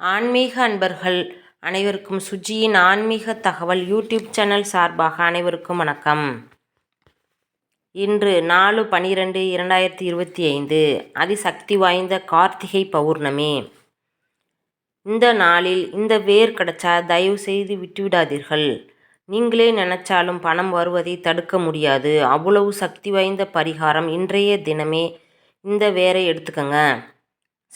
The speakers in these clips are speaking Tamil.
ஆன்மீக அன்பர்கள் அனைவருக்கும் சுஜியின் ஆன்மீக தகவல் யூடியூப் சேனல் சார்பாக அனைவருக்கும் வணக்கம். இன்று நாலு பனிரெண்டு இரண்டாயிரத்தி இருபத்தி ஐந்து அதிசக்தி வாய்ந்த கார்த்திகை பௌர்ணமி. இந்த நாளில் இந்த வேர் கிடச்சா தயவு செய்து விட்டுவிடாதீர்கள். நீங்களே நினச்சாலும் பணம் வருவதை தடுக்க முடியாது. அவ்வளவு சக்தி வாய்ந்த பரிகாரம் இன்றைய தினமே இந்த வேரை எடுத்துக்கங்க.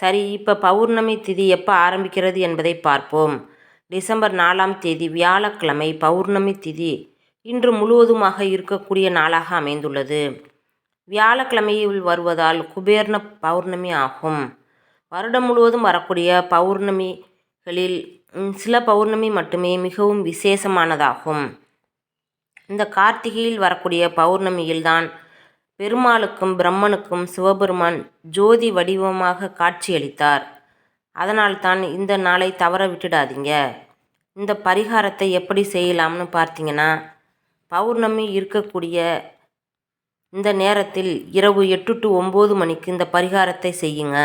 சரி இப்போ பௌர்ணமி திதி எப்போ ஆரம்பிக்கிறது என்பதை பார்ப்போம். டிசம்பர் நாலாம் தேதி வியாழக்கிழமை பௌர்ணமி திதி இன்று முழுவதுமாக இருக்கக்கூடிய நாளாக அமைந்துள்ளது. வியாழக்கிழமையில் வருவதால் குபேர்ண பௌர்ணமி ஆகும். வருடம் முழுவதும் வரக்கூடிய பௌர்ணமிகளில் சில பௌர்ணமி மட்டுமே மிகவும் விசேஷமானதாகும். இந்த கார்த்திகையில் வரக்கூடிய பௌர்ணமியில்தான் பெருமாளுக்கும் பிரம்மனுக்கும் சிவபெருமான் ஜோதி வடிவமாக காட்சியளித்தார். அதனால்தான் இந்த நாளை தவற விட்டுடாதீங்க. இந்த பரிகாரத்தை எப்படி செய்யலாம்னு பார்த்தீங்கன்னா பௌர்ணமி இருக்கக்கூடிய இந்த நேரத்தில் இரவு எட்டு டு ஒம்பது மணிக்கு இந்த பரிகாரத்தை செய்யுங்க.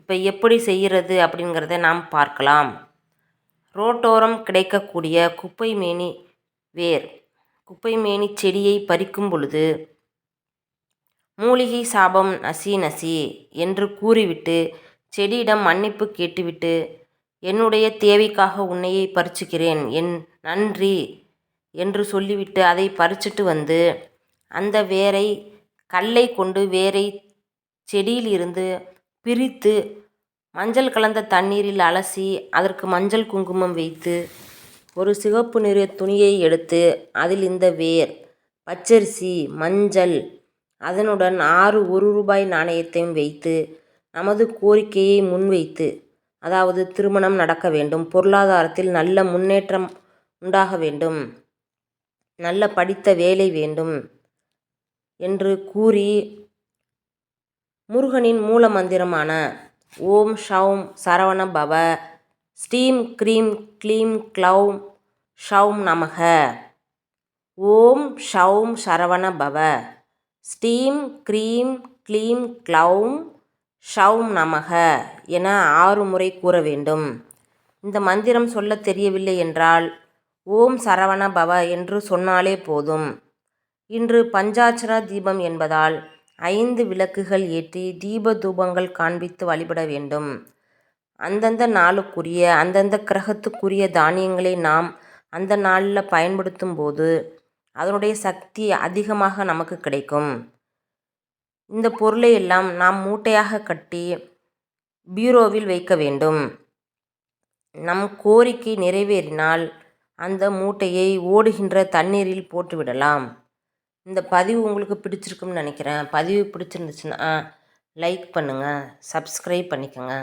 இப்போ எப்படி செய்கிறது அப்படிங்கிறத நாம் பார்க்கலாம். ரோட்டோரம் கிடைக்கக்கூடிய குப்பைமேனி வேர் குப்பைமேனி செடியை பறிக்கும் பொழுது மூலிகை சாபம் நசி நசி என்று கூறிவிட்டு செடியிடம் மன்னிப்பு கேட்டுவிட்டு என்னுடைய தேவைக்காக உன்னையை பறிச்சுக்கிறேன் என் நன்றி என்று சொல்லிவிட்டு அதை பறிச்சிட்டு வந்து அந்த வேரை கல்லை கொண்டு வேரை செடியில் இருந்து பிரித்து மஞ்சள் கலந்த தண்ணீரில் அலசி அதற்கு மஞ்சள் குங்குமம் வைத்து ஒரு சிவப்பு நிற துணியை எடுத்து அதில் இந்த வேர் பச்சரிசி மஞ்சள் அதனுடன் ஆறு ஒரு ரூபாய் நாணயத்தையும் வைத்து நமது கோரிக்கையை முன்வைத்து அதாவது திருமணம் நடக்க வேண்டும். பொருளாதாரத்தில் நல்ல முன்னேற்றம் உண்டாக வேண்டும். நல்ல படித்த வேலை வேண்டும் என்று கூறி முருகனின் மூல மந்திரமான ஓம் ஷவும் சரவண பவ ஸ்டீம் க்ரீம் க்ளீம் க்ளௌம் ஷவும் நமக. ஓம் ஷவும் சரவண பவ. ஸ்டீம் க்ரீம் க்ளீம் க்ளௌம் ஷௌம் நமக என ஆறு முறை கூற வேண்டும். இந்த மந்திரம் சொல்ல தெரியவில்லை என்றால் ஓம் சரவண பவ என்று சொன்னாலே போதும். இன்று பஞ்சாட்சர தீபம் என்பதால் ஐந்து விளக்குகள் ஏற்றி தீப தூபங்கள் காண்பித்து வழிபட வேண்டும். அந்தந்த நாளுக்குரிய அந்தந்த கிரகத்துக்குரிய தானியங்களை நாம் அந்த நாளில் பயன்படுத்தும் போது அதனுடைய சக்தி அதிகமாக நமக்கு கிடைக்கும். இந்த பொருளை எல்லாம் நாம் மூட்டையாக கட்டி பீரோவில் வைக்க வேண்டும். நம் கோரிக்கை நிறைவேறினால் அந்த மூட்டையை ஓடுகின்ற தண்ணீரில் போட்டுவிடலாம் இந்த பதிவு உங்களுக்கு பிடிச்சிருக்குன்னு நினைக்கிறேன். பதிவு பிடிச்சிருந்துச்சுன்னா லைக் பண்ணுங்கள் சப்ஸ்கிரைப் பண்ணிக்கோங்க.